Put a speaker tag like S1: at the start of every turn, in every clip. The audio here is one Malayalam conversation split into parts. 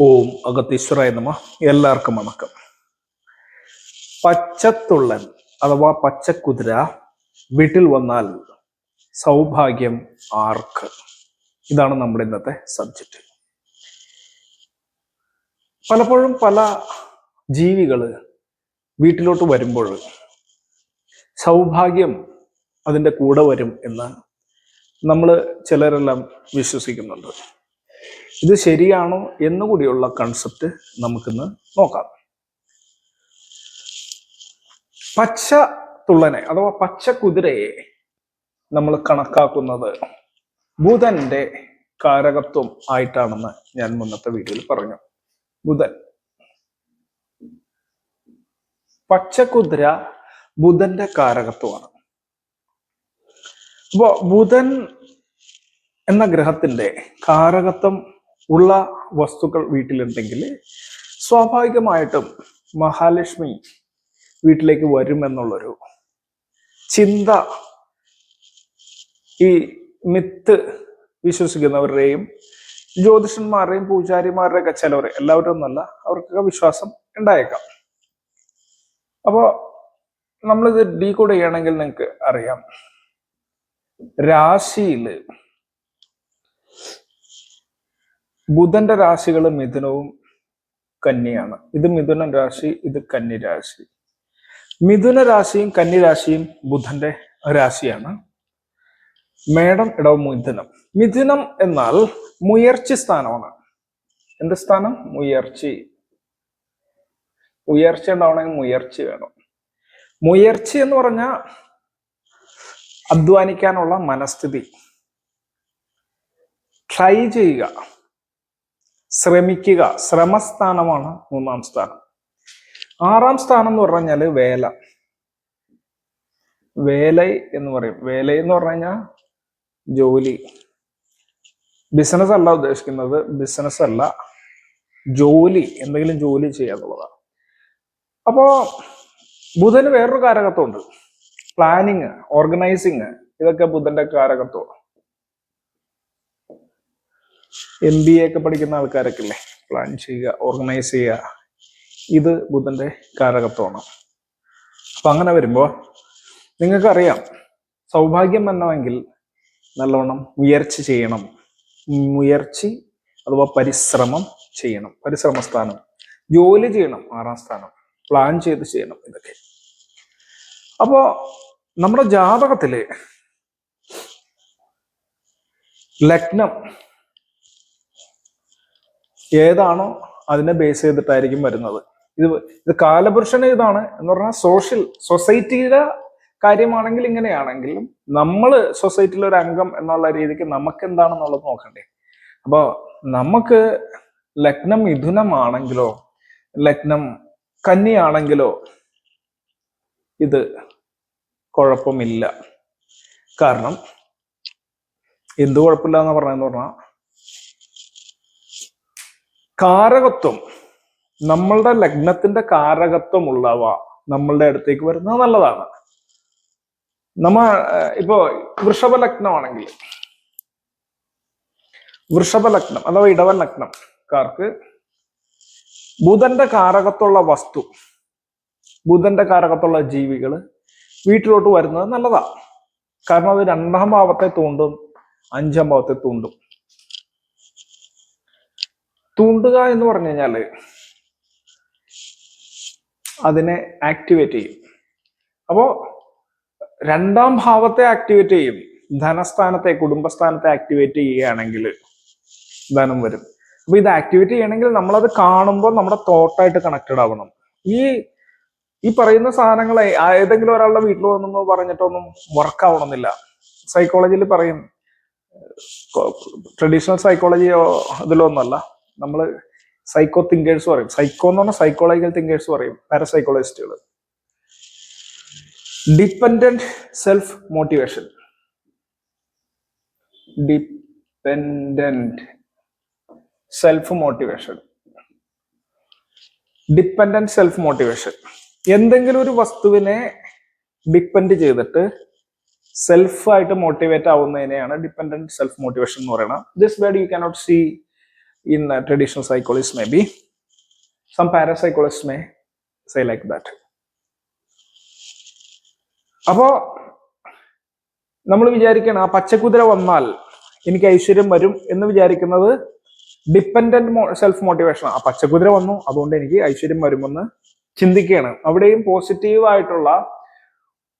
S1: ഓം അഗത്തീശ്വരായ നമ. എല്ലാവർക്കും വണക്കം. പച്ചത്തുള്ളൻ അഥവാ പച്ചക്കുതിര വീട്ടിൽ വന്നാൽ സൗഭാഗ്യം ആർക്ക്? ഇതാണ് നമ്മുടെ ഇന്നത്തെ സബ്ജക്റ്റ് പലപ്പോഴും പല ജീവികൾ വീട്ടിലോട്ട് വരുമ്പോൾ സൗഭാഗ്യം അതിന്റെ കൂടെ വരും എന്ന് നമ്മൾ ചിലരെല്ലാം വിശ്വസിക്കുന്നുണ്ട്. ഇത് ശരിയാണോ എന്നുകൂടിയുള്ള കൺസെപ്റ്റ് നമുക്കിന്ന് നോക്കാം. പച്ച തുള്ളനെ അഥവാ പച്ച കുതിരയെ നമ്മൾ കണക്കാക്കുന്നത് ബുധന്റെ കാരകത്വം ആയിട്ടാണെന്ന് ഞാൻ മുന്നത്തെ വീഡിയോയിൽ പറഞ്ഞു. ബുധൻ. പച്ച പച്ചക്കുതിര ബുധന്റെ കാരകത്വമാണ്. അപ്പോ ബുധൻ എന്ന ഗ്രഹത്തിന്റെ കാരകത്വം ഉള്ള വസ്തുക്കൾ വീട്ടിലുണ്ടെങ്കിൽ സ്വാഭാവികമായിട്ടും മഹാലക്ഷ്മി വീട്ടിലേക്ക് വരുമെന്നുള്ളൊരു ചിന്ത ഈ മിത്ത് വിശ്വസിക്കുന്നവരുടെയും ജ്യോതിഷന്മാരുടെയും പൂജാരിമാരുടെയൊക്കെ ചിലവർ എല്ലാവരും ഒന്നല്ല അവർക്കൊക്കെ വിശ്വാസം ഉണ്ടായേക്കാം. അപ്പോ നമ്മളിത് ഡീകോഡ് ചെയ്യണമെങ്കിൽ നിങ്ങൾക്ക് അറിയാം. രാശിയിൽ ബുധന്റെ രാശികൾ മിഥുനവും കന്നിയാണ്. ഇത് മിഥുന രാശി ഇത് കന്നി രാശി. മിഥുന രാശിയും കന്നി രാശിയും ബുധന്റെ രാശിയാണ്. മേടം ഇടവ് മിഥുനം. മിഥുനം എന്നാൽ മുയർച്ചി സ്ഥാനമാണ്. എന്ത് സ്ഥാനം? മുയർച്ചി. ഉയർച്ച ഉണ്ടാവണമെങ്കിൽ മുയർച്ചി വേണം. മുയർച്ചി എന്ന് പറഞ്ഞാൽ അധ്വാനിക്കാനുള്ള മനസ്ഥിതി. ട്രൈ ചെയ്യുക. ശ്രമിക്കുക. ശ്രമസ്ഥാനമാണ് മൂന്നാം സ്ഥാനം. ആറാം സ്ഥാനം എന്ന് പറഞ്ഞാൽ വേല. വേല എന്ന് പറയും. വേല എന്ന് പറഞ്ഞു കഴിഞ്ഞാൽ ജോലി. ബിസിനസ് അല്ല ഉദ്ദേശിക്കുന്നത്. ബിസിനസ് അല്ല ജോലി. എന്തെങ്കിലും ജോലി ചെയ്യുക എന്നുള്ളതാണ്. അപ്പോ ബുധന് വേറൊരു കാരകത്വമുണ്ട്. പ്ലാനിങ് ഓർഗനൈസിങ് ഇതൊക്കെ ബുധന്റെ കാരകത്വം എം ബി എ ഒക്കെ പഠിക്കുന്ന ആൾക്കാരൊക്കെ ഇല്ലേ പ്ലാൻ ചെയ്യുക ഓർഗനൈസ് ചെയ്യുക. ഇത് ബുദ്ധന്റെ കാരകത്വമാണ് അപ്പൊ അങ്ങനെ വരുമ്പോ നിങ്ങൾക്കറിയാം സൗഭാഗ്യം വരണമെങ്കിൽ നല്ലവണ്ണം ഉയർച്ച ചെയ്യണം. ഉയർച്ചി അഥവാ പരിശ്രമം ചെയ്യണം. പരിശ്രമ സ്ഥാനം. ജോലി ചെയ്യണം ആറാം സ്ഥാനം. പ്ലാൻ ചെയ്ത് ചെയ്യണം ഇതൊക്കെ. അപ്പോ നമ്മുടെ ജാതകത്തിൽ ലഗ്നം ഏതാണോ അതിനെ ബേസ് ചെയ്തിട്ടായിരിക്കും വരുന്നത്. ഇത് ഇത് കാലപുരുഷന് ഇതാണ് എന്ന് പറഞ്ഞാൽ സോഷ്യൽ സൊസൈറ്റിയുടെ കാര്യമാണെങ്കിൽ ഇങ്ങനെയാണെങ്കിലും നമ്മൾ സൊസൈറ്റിയിലെ ഒരു അംഗം എന്നുള്ള രീതിക്ക് നമുക്ക് എന്താണെന്നുള്ളത് നോക്കണ്ടേ. അപ്പോൾ നമുക്ക് ലഗ്നം മിഥുനമാണെങ്കിലോ ലഗ്നം കന്നിയാണെങ്കിലോ ഇത് കുഴപ്പമില്ല. കാരണം എന്ത് കുഴപ്പമില്ല എന്ന് പറഞ്ഞാൽ കാരകത്വം. നമ്മളുടെ ലഗ്നത്തിന്റെ കാരകത്വമുള്ളവ നമ്മളുടെ അടുത്തേക്ക് വരുന്നത് നല്ലതാണ്. നമ്മ ഇപ്പോ വൃഷഭ ലഗ്നമാണെങ്കിൽ വൃഷഭ ലഗ്നം അഥവാ ഇടവൻ ലഗ്നംകാർക്ക് ബുധന്റെ കാരകത്തുള്ള വസ്തു ബുധന്റെ കാരകത്തുള്ള ജീവികൾ വീട്ടിലോട്ട് വരുന്നത് നല്ലതാണ്. കാരണം അത് രണ്ടാം ഭാവത്തെ തൂണ്ടും അഞ്ചാം ഭാവത്തെ തൂണ്ടും. തൂണ്ടുക എന്ന് പറഞ്ഞു കഴിഞ്ഞാൽ അതിനെ ആക്ടിവേറ്റ് ചെയ്യും. അപ്പോ രണ്ടാം ഭാവത്തെ ആക്ടിവേറ്റ് ചെയ്യും. ധനസ്ഥാനത്തെ കുടുംബസ്ഥാനത്തെ ആക്ടിവേറ്റ് ചെയ്യുകയാണെങ്കിൽ ധനം വരും. അപ്പൊ ഇത് ആക്ടിവേറ്റ് ചെയ്യണമെങ്കിൽ നമ്മളത് കാണുമ്പോൾ നമ്മുടെ തോട്ടായിട്ട് കണക്റ്റഡ് ആവണം. ഈ ഈ പറയുന്ന സാധനങ്ങളെ ഏതെങ്കിലും ഒരാളുടെ വീട്ടിൽ വന്നു പറഞ്ഞിട്ടൊന്നും വർക്ക് ആവണമെന്നില്ല. സൈക്കോളജിയിൽ പറയും ട്രഡീഷണൽ സൈക്കോളജിയോ ഇതിലോ ഒന്നല്ല നമ്മൾ സൈക്കോ തിങ്കേഴ്സ് പറയും. സൈക്കോ എന്ന് പറഞ്ഞാൽ സൈക്കോളജിക്കൽ തിങ്കേഴ്സ് പറയും. പാരസൈക്കോളജിസ്റ്റുകൾ dependent self motivation dependent self motivation dependent self motivation എന്തെങ്കിലും ഒരു വസ്തുവിനെ ഡിപ്പെൻഡ് ചെയ്തിട്ട് സെൽഫ് ആയിട്ട് മോട്ടിവേറ്റ് ആവുന്നതിനെയാണ് ഡിപ്പെൻഡന്റ് സെൽഫ് മോട്ടിവേഷൻ എന്ന് പറയുന്നത്. This word you cannot see in uh, traditional psychologists maybe some parapsychologists may say like that. അപ്പോ നമ്മൾ വിചാരിക്കണം ആ പച്ചക്കുതിര വന്നാൽ എനിക്ക് ഐശ്വര്യം വരും എന്ന് വിചാരിക്കുന്നത് ഡിപ്പെൻഡന്റ് സെൽഫ് മോട്ടിവേഷൻ ആ. പച്ചക്കുതിര വന്നു അതുകൊണ്ട് എനിക്ക് ഐശ്വര്യം വരുമെന്ന് ചിന്തിക്കുകയാണ്. അവിടെയും പോസിറ്റീവ് ആയിട്ടുള്ള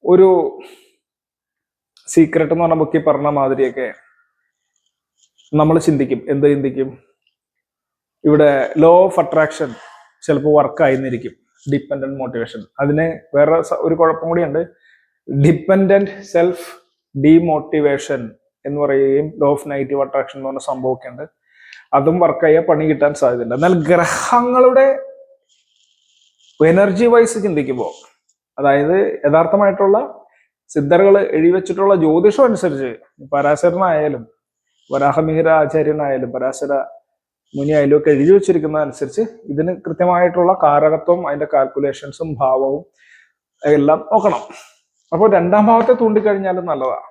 S1: ഒരു സീക്രട്ട് എന്ന് പറഞ്ഞ ബുക്കിൽ പറഞ്ഞ മാതിരിയൊക്കെ നമ്മൾ ചിന്തിക്കും. എന്ത് ചിന്തിക്കും? ഇവിടെ ലോ ഓഫ് അട്രാക്ഷൻ ചിലപ്പോൾ വർക്ക് ആയിരുന്നിരിക്കും. ഡിപ്പെൻഡന്റ് മോട്ടിവേഷൻ അതിന് വേറെ ഒരു കുഴപ്പം കൂടിയുണ്ട്. ഡിപ്പെൻഡന്റ് സെൽഫ് ഡിമോട്ടിവേഷൻ എന്ന് പറയുകയും ലോ ഓഫ് നെഗറ്റീവ് അട്രാക്ഷൻ എന്ന് പറഞ്ഞ സംഭവമൊക്കെ ഉണ്ട്. അതും വർക്കായ പണി കിട്ടാൻ സാധ്യതയുണ്ട്. എന്നാൽ ഗ്രഹങ്ങളുടെ എനർജി വൈസ് ചിന്തിക്കുമ്പോൾ അതായത് യഥാർത്ഥമായിട്ടുള്ള സിദ്ധറുകൾ എഴുതിവെച്ചിട്ടുള്ള ജ്യോതിഷം അനുസരിച്ച് പരാശരനായാലും വരാഹമിഹിര ആചാര്യനായാലും പരാശര മുനിയായാലും അതിലൊക്കെ എഴുതി വെച്ചിരിക്കുന്ന അനുസരിച്ച് ഇതിന് കൃത്യമായിട്ടുള്ള കാരകത്വം അതിന്റെ കാൽക്കുലേഷൻസും ഭാവവും എല്ലാം നോക്കണം. അപ്പോൾ രണ്ടാം ഭാവത്തെ തൂണ്ടിക്കഴിഞ്ഞാലും നല്ലതാണ്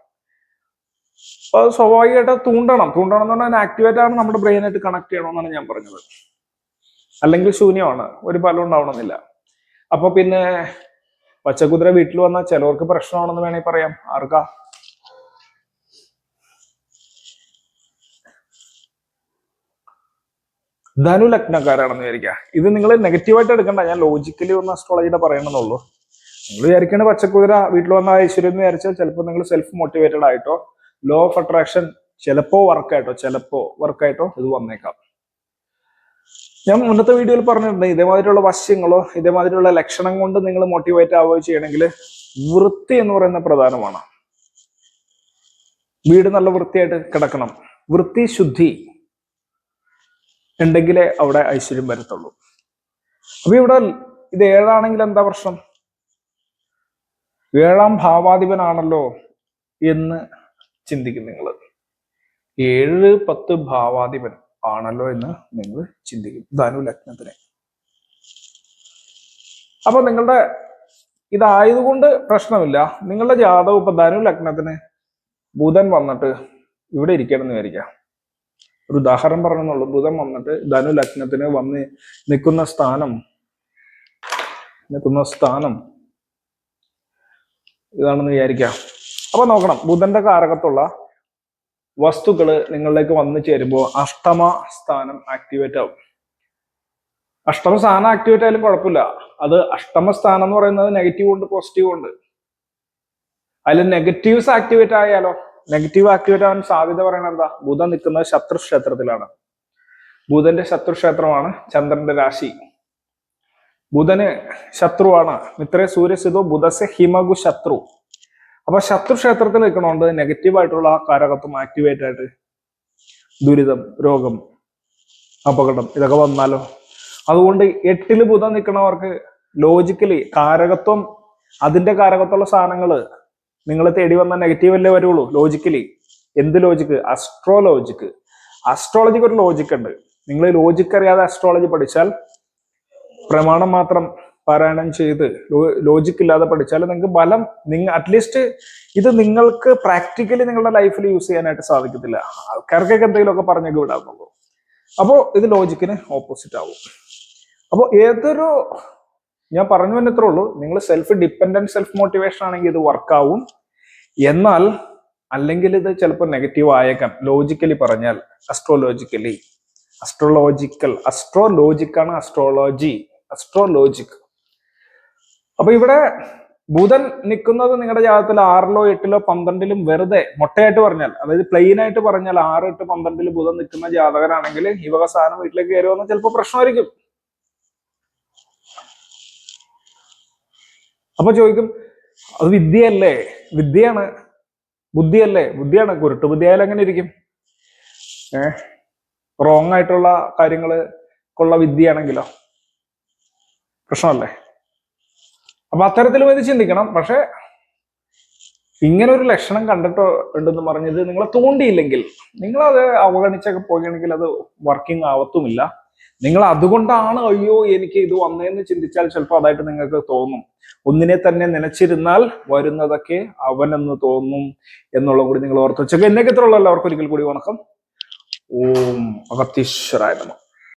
S1: അപ്പൊ അത് സ്വാഭാവികമായിട്ട് തൂണ്ടണം. തൂണ്ടണം എന്ന് പറഞ്ഞാൽ ആക്ടിവേറ്റ് ആണ് നമ്മുടെ ബ്രെയിനായിട്ട് കണക്ട് ചെയ്യണമെന്നാണ് ഞാൻ പറഞ്ഞത്. അല്ലെങ്കിൽ ശൂന്യമാണ്. ഒരു ഫലം ഉണ്ടാവണമെന്നില്ല. അപ്പൊ പിന്നെ പച്ചക്കുതിര വീട്ടിൽ വന്നാൽ ചിലവർക്ക് പ്രശ്നമാണെന്ന് വേണമെങ്കിൽ പറയാം. ആർക്കാ? ധനു ലഗ്നക്കാരാണെന്ന് വിചാരിക്കുക ഇത് നിങ്ങൾ നെഗറ്റീവായിട്ട് എടുക്കണ്ട. ഞാൻ ലോജിക്കലി ഒന്ന് അസ്ട്രോളജിയുടെ പറയണമെന്നുള്ളൂ. നിങ്ങൾ വിചാരിക്കേണ്ട പച്ചക്കുതിര വീട്ടിൽ വന്ന ഐശ്വര്യം എന്ന് വിചാരിച്ചാൽ ചിലപ്പോൾ നിങ്ങൾ സെൽഫ് മോട്ടിവേറ്റഡ് ആയിട്ടോ ലോ ഓഫ് അട്രാക്ഷൻ ചിലപ്പോൾ വർക്കായിട്ടോ ചിലപ്പോൾ വർക്കായിട്ടോ ഇത് വന്നേക്കാം. ഞാൻ മുന്നത്തെ വീഡിയോയിൽ പറഞ്ഞിട്ടുണ്ട് ഇതേമാതിരിയുള്ള വശ്യങ്ങളോ ഇതേമാതിരിയുള്ള ലക്ഷണം കൊണ്ട് നിങ്ങൾ മോട്ടിവേറ്റ് ആവുകയോ ചെയ്യണമെങ്കിൽ വൃത്തി എന്ന് പറയുന്ന പ്രധാനമാണ്. വീട് നല്ല വൃത്തിയായിട്ട് കിടക്കണം. വൃത്തി ശുദ്ധി. ഉണ്ടെങ്കിലേ അവിടെ ഐശ്വര്യം വരത്തുള്ളൂ. അപ്പൊ ഇവിടെ ഇത് ഏഴാണെങ്കിൽ എന്താ പ്രശ്നം? ഏഴാം ഭാവാധിപനാണല്ലോ എന്ന് ചിന്തിക്കും നിങ്ങൾ ഏഴ് പത്ത് ഭാവാധിപൻ ആണല്ലോ എന്ന് നിങ്ങൾ ചിന്തിക്കും ധനു ലഗ്നത്തിനെ. അപ്പൊ നിങ്ങളുടെ ഇതായതുകൊണ്ട് പ്രശ്നമില്ല. നിങ്ങളുടെ ജാതകം ഇപ്പൊ ധനു ലഗ്നത്തിന് ബുധൻ വന്നിട്ട് ഇവിടെ ഇരിക്കണം എന്ന് വിചാരിക്കാം. ഒരു ഉദാഹരണം പറഞ്ഞെന്നുള്ളൂ. ബുധം വന്നിട്ട് ധനു ലഗ്നത്തിന് വന്ന് നിൽക്കുന്ന സ്ഥാനം. നിൽക്കുന്ന സ്ഥാനം. ഇതാണെന്ന് വിചാരിക്കാം അപ്പൊ നോക്കണം. ബുധന്റെ കാരകത്തുള്ള വസ്തുക്കൾ നിങ്ങളിലേക്ക് വന്നു ചേരുമ്പോൾ അഷ്ടമ സ്ഥാനം ആക്ടിവേറ്റ് ആവും. അഷ്ടമ സ്ഥാനം ആക്ടിവേറ്റ് ആയാലും കുഴപ്പമില്ല. അത് അഷ്ടമ സ്ഥാനം എന്ന് പറയുന്നത് നെഗറ്റീവ് ഉണ്ട് പോസിറ്റീവ് ഉണ്ട് അതിൽ നെഗറ്റീവ്സ് ആക്ടിവേറ്റ് ആയാലോ? നെഗറ്റീവ് ആക്ടിവേറ്റ് ആവാൻ സാധ്യത പറയുന്നത് എന്താ? ബുധൻ നിൽക്കുന്നത് ശത്രു ക്ഷേത്രത്തിലാണ്. ബുധന്റെ ശത്രു ക്ഷേത്രമാണ് ചന്ദ്രന്റെ രാശി. ബുധന് ശത്രുവാണ്. മിത്രേ സൂര്യസിതോ ബുധസ് ഹിമഗു ശത്രു. അപ്പൊ ശത്രു ക്ഷേത്രത്തിൽ നിൽക്കണോണ്ട് നെഗറ്റീവ് ആയിട്ടുള്ള കാരകത്വം ആക്ടിവേറ്റ് ആയിട്ട് ദുരിതം രോഗം അപകടം ഇതൊക്കെ വന്നാലോ? അതുകൊണ്ട് എട്ടിൽ ബുധം നിൽക്കണവർക്ക് ലോജിക്കലി കാരകത്വം അതിന്റെ കാരകത്വമുള്ള സാധനങ്ങൾ നിങ്ങളെ തേടി വന്ന നെഗറ്റീവ് അല്ലേ വരുള്ളൂ? ലോജിക്കലി എന്ത് ലോജിക്ക് അസ്ട്രോലോജിക്ക് അസ്ട്രോളജിക്ക് ഒരു ലോജിക്ക് ഉണ്ട്. നിങ്ങൾ ലോജിക്ക് അറിയാതെ അസ്ട്രോളജി പഠിച്ചാൽ പ്രമാണം മാത്രം പാരായണം ചെയ്ത് ലോജിക്ക് ഇല്ലാതെ പഠിച്ചാൽ നിങ്ങൾക്ക് ബലം നിങ്ങൾ അറ്റ്ലീസ്റ്റ് ഇത് നിങ്ങൾക്ക് പ്രാക്ടിക്കലി നിങ്ങളുടെ ലൈഫിൽ യൂസ് ചെയ്യാനായിട്ട് സാധിക്കത്തില്ല. ആൾക്കാർക്കൊക്കെ എന്തെങ്കിലുമൊക്കെ പറഞ്ഞൊക്കെ വിടാന്നുള്ളൂ അപ്പോൾ ഇത് ലോജിക്കിന് ഓപ്പോസിറ്റ് ആവും. അപ്പോൾ ഏതൊരു ഞാൻ പറഞ്ഞു വന്നത്രേ ഉള്ളൂ. നിങ്ങൾ സെൽഫ് ഡിപ്പെൻഡന്റ് സെൽഫ് മോട്ടിവേഷൻ ആണെങ്കിൽ ഇത് വർക്കാവും എന്നാൽ അല്ലെങ്കിൽ ഇത് ചിലപ്പോൾ നെഗറ്റീവ് ആയേക്കാം. ലോജിക്കലി പറഞ്ഞാൽ അസ്ട്രോലോജിക്കലി അസ്ട്രോളോജിക്കൽ അസ്ട്രോലോജിക്കാണ് അസ്ട്രോളജി അസ്ട്രോലോജിക് അപ്പൊ ഇവിടെ ബുധൻ നിൽക്കുന്നത് നിങ്ങളുടെ ജാതകത്തിൽ ആറിലോ എട്ടിലോ പന്ത്രണ്ടിലും വെറുതെ മൊട്ടയായിട്ട് പറഞ്ഞാൽ അതായത് പ്ലെയിൻ ആയിട്ട് പറഞ്ഞാൽ ആറ് എട്ട് പന്ത്രണ്ടിൽ ബുധൻ നിൽക്കുന്ന ജാതകരാണെങ്കിൽ ഈ വക സാധനം വീട്ടിലേക്ക് കയറി വന്നാൽ ചിലപ്പോൾ പ്രശ്നമായിരിക്കും. അപ്പൊ ചോദിക്കും അത് വിദ്യയല്ലേ? വിദ്യയാണ്. ബുദ്ധിയല്ലേ? ബുദ്ധിയാണ്. കുരുട്ട് ബുദ്ധിയായാലും എങ്ങനെ ഇരിക്കും. ഏ? റോങ് ആയിട്ടുള്ള കാര്യങ്ങൾ കൊള്ള വിദ്യയാണെങ്കിലോ? പ്രശ്നമല്ലേ? അപ്പൊ അത്തരത്തിലും ഇത് ചിന്തിക്കണം. പക്ഷെ ഇങ്ങനെ ഒരു ലക്ഷണം കണ്ടിട്ടോ ഉണ്ടെന്ന് പറഞ്ഞത് നിങ്ങളെ തോണ്ടിയില്ലെങ്കിൽ നിങ്ങളത് അവഗണിച്ചൊക്കെ പോകുകയാണെങ്കിൽ അത് വർക്കിംഗ് ആവത്തുമില്ല. നിങ്ങൾ അതുകൊണ്ടാണ് അയ്യോ എനിക്ക് ഇത് വന്നതെന്ന് ചിന്തിച്ചാൽ ചിലപ്പോൾ അതായിട്ട് നിങ്ങൾക്ക് തോന്നും. ഒന്നിനെ തന്നെ നനച്ചിരുന്നാൽ വരുന്നതൊക്കെ അവനെന്ന് തോന്നും എന്നുള്ള കൂടി നിങ്ങൾ ഓർത്ത് വെച്ചൊക്കെ. എന്നൊക്കെ ഇത്രയുള്ള എല്ലാവർക്കും ഒരിക്കൽ കൂടി വണക്കം. ഓം അഗത്തീശ്വരായ നമ.